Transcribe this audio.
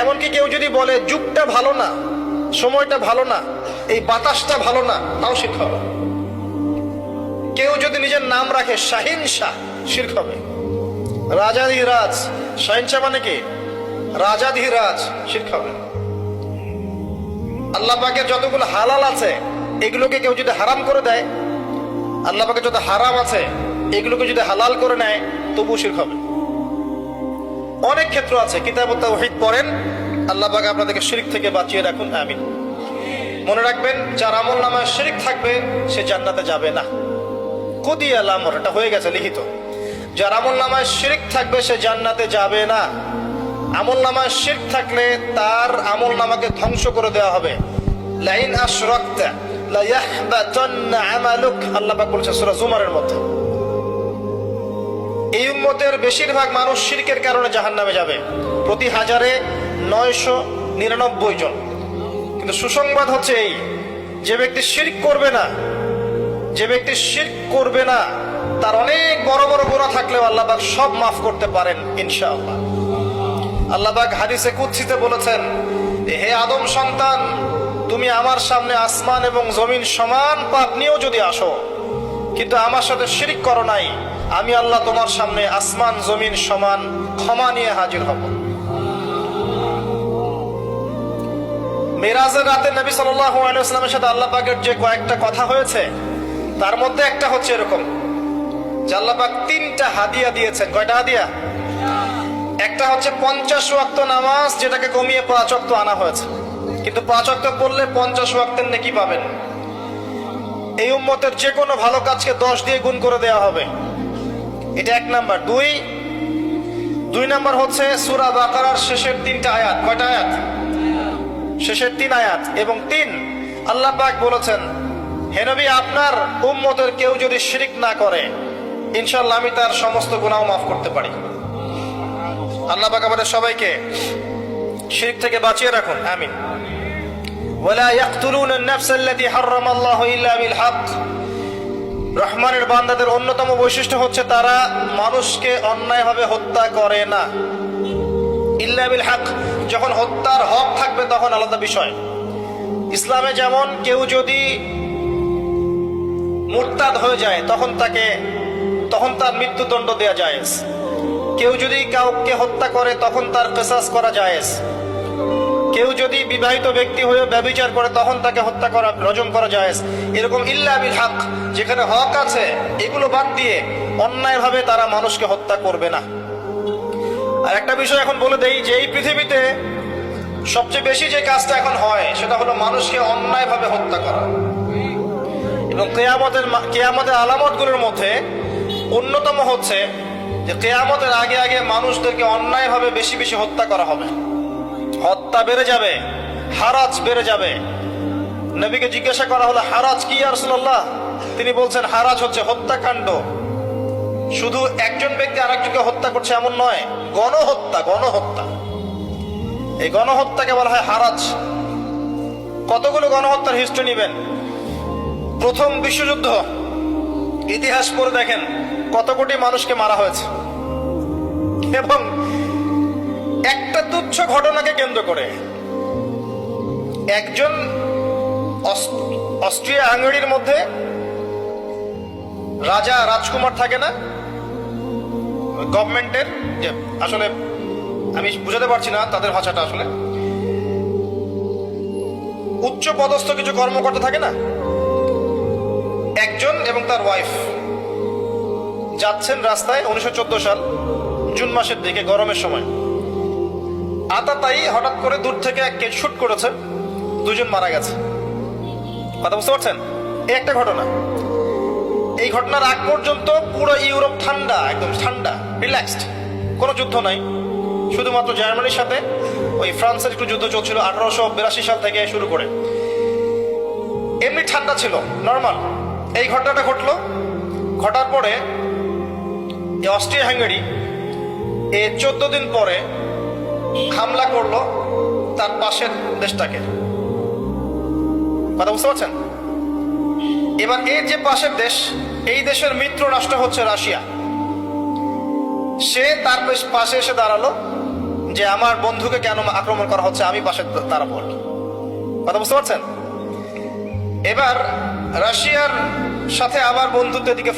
এমনকি কেউ যদি বলে, যুগটা ভালো না, সময়টা ভালো না, এই বাতাসটা ভালো না, তাও শির্ক হবে। কেউ যদি নিজের নাম রাখে, শাহিন শাহ হবে। রাজাধিরাজ শাহিন শাহ মানে কি? রাজাধিরাজ শির্ক হবে। আল্লাহ পাকের যতগুলো হালাল আছে, এগুলোকে কেউ যদি হারাম করে দেয়, আল্লাহ পাকের যত হারাম আছে, এগুলোকে যদি হালাল করে নেয় তবু শির্ক হবে। অনেক ক্ষেত্র আছে। কিতাব তাওহীদ পড়েন। আল্লাহ পাক আপনাদেরকে শিরিক থেকে বাঁচিয়ে রাখুন, আমিন। মনে রাখবেন, যার আমল নামায় শিরিক থাকবে, সে জান্নাতে যাবে না। কুদি আলামর এটা হয়ে গেছে লিখিত। যার আমল নামায় শিরিক থাকবে, সে জান্নাতে যাবে না। আমল নামায় শিরক থাকলে তার আমল নামাকে ধ্বংস করে দেওয়া হবে। লাইন ইয়াহবাতান্না আমালুক। আল্লাহ বলেছে সূরা জুমারের মধ্যে। এই উম্মতের বেশিরভাগ মানুষ শিরকের কারণে জাহান্নামে যাবে। প্রতি হাজারে নয়শো নিরানব্বই জন। কিন্তু সুসংবাদ হচ্ছে এই, যে ব্যক্তি শিরক করবে না, যে ব্যক্তি শিরক করবে না, তার অনেক বড় বড় গোনা থাকলেও আল্লাহবাক সব মাফ করতে পারেন ইনশাআল্লাহ। আল্লাহবাক হাদিসে কুৎসিতে বলেছেন হে আদম সন্তান, তুমি আমার সামনে আসমান এবং জমিন সমান পাপ নিয়েও যদি আসো, কিন্তু আমার সাথে শিরিক করো নাই আমি আল্লাহ তোমার সামনে আসমান, জমিন সমান ক্ষমা নিয়ে হাজির হব। মেরাজের রাতে নবী আলাইহি সাথে আল্লাহ পাকের যে কয়েকটা কথা হয়েছে, তার মধ্যে একটা হচ্ছে এরকম, যে আল্লাহ পাক তিনটা হাদিয়া দিয়েছেন। কয়টা হাদিয়া? একটা হচ্ছে পঞ্চাশ ওয়াক্ত নামাজ, যেটাকে কমিয়ে পাঁচ ওয়াক্ত আনা হয়েছে। কিন্তু পাঁচ ওয়াক্ত পড়লে পঞ্চাশ ওয়াক্তের নেকি পাবেন। এই উম্মতের যে কোনো ভালো কাজকে দশ দিয়ে গুণ করে দেওয়া হবে। এটা এক নাম্বার দুই দুই নাম্বার হচ্ছে সুরা বাকারার শেষের তিনটা আয়াত কয়টা আয়াত শেষের তিন আয়াত এবং তিন আল্লাহ পাক বলেছেন হে নবী আপনার উম্মতের কেউ যদি শিরিক না করে ইনশাল্লাহ আমি তার সমস্ত গুনাহ মাফ করতে পারি আল্লাহ পাক আমাদের সবাইকে শিরিক থেকে বাঁচিয়ে রাখুন আমিন ولا يقتلون النفس التي حرم الله الا بالحق রহমানের বান্দাদের অন্যতম বৈশিষ্ট্য হচ্ছে তারা মানুষকে অন্যায়ভাবে হত্যা করে না। ইল্লা বিল হক, যখন হত্যার হক থাকবে তখন আলাদা বিষয়। ইসলামে যেমন কেউ যদি মুরতাদ হয়ে যায়, তখন তাকে তখন তার মৃত্যুদণ্ড দেয়া যায় কেউ যদি কাউকে হত্যা করে, তখন তার কেসাস করা যায় কেউ যদি বিবাহিত ব্যক্তি হয়ে ব্যবচার করে, তখন তাকে হত্যা করা রজম করা যায় এরকম ইল্লা বিল হক, যেখানে হক আছে, এগুলো বাদ দিয়ে অন্যায়ভাবে তারা মানুষকে হত্যা করবে না। আর একটা বিষয় এখন বলে দেই যে, এই পৃথিবীতে সবচেয়ে বেশি যে কাজটা এখন হয়, সেটা হলো মানুষকে অন্যায়ভাবে হত্যা করা। এবং কেয়ামতের কেয়ামতের আলামতগুলোর মধ্যে অন্যতম হচ্ছে যে, কেয়ামতের আগে আগে মানুষদেরকে অন্যায়ভাবে বেশি বেশি হত্যা করা হবে। হত্যা বেড়ে যাবে, হারাজ বেড়ে যাবে। নবীকে জিজ্ঞাসা করা হলো, হারাজ কি আর তিনি বলছেন, হারাজ হচ্ছে হত্যাকাণ্ড। শুধু একজন ব্যক্তি আরেকজনকে হত্যা করছে এমন নয়, গণহত্যা গণহত্যা। এই গণহত্যাকে বলা হয় হারাজ। কতগুলো গণহত্যার হিস্ট্রি নেবেন? প্রথম বিশ্বযুদ্ধ। ইতিহাস পড়ে দেখেন কত কোটি মানুষকে মারা হয়েছে। এবং একটা তুচ্ছ ঘটনাকে কেন্দ্র করে একজন অস্ট্রিয়া হাঙ্গেরির মধ্যে রাজা রাজকুমার থাকে না? গভর্নমেন্টের, যে আসলে আমি বুঝাতে পারছি না তাদের ভাষাটা আসলে। উচ্চ পদস্থ কিছু কর্মকর্তা থাকে না? একজন এবং তার ওয়াইফ যাচ্ছেন রাস্তায় উনিশশো চোদ্দ সাল, জুন মাসের দিকে, গরমের সময়। আতাতাই হঠাৎ করে দূর থেকে কে শুট করেছে। দুজন মারা গেছে। কথা বুঝতে পারছেন? এই একটা ঘটনা। এই ঘটনার আগ পর্যন্ত পুরো ইউরোপ ঠান্ডা, একদম ঠান্ডা রিল্যাক্সড কোনো যুদ্ধ নাই। শুধুমাত্র জার্মানির সাথে ওই ফ্রান্সের একটু যুদ্ধ চলছিল আঠারোশো বিরাশি সাল থেকে শুরু করে। এমনি ঠান্ডা ছিল নর্মাল এই ঘটনাটা ঘটলো। ঘটার পরে অস্ট্রিয়া হাঙ্গেরি এ চোদ্দ দিন পরে হামলা করল তার পাশের দেশটাকে। কথা বুঝতে পারছেন? এবার এর যে পাশের দেশ, এই দেশের মিত্র রাষ্ট্র হচ্ছে রাশিয়া। সে তার পাশে এসে দাঁড়াল যে আমার বন্ধুকে কেন আক্রমণ করা হচ্ছে, আমি পাশে দাঁড়াবো আর। কথা বুঝতে পারছেন? এবার রাশিয়ার সাথে আবার বন্ধুত্বের দিকে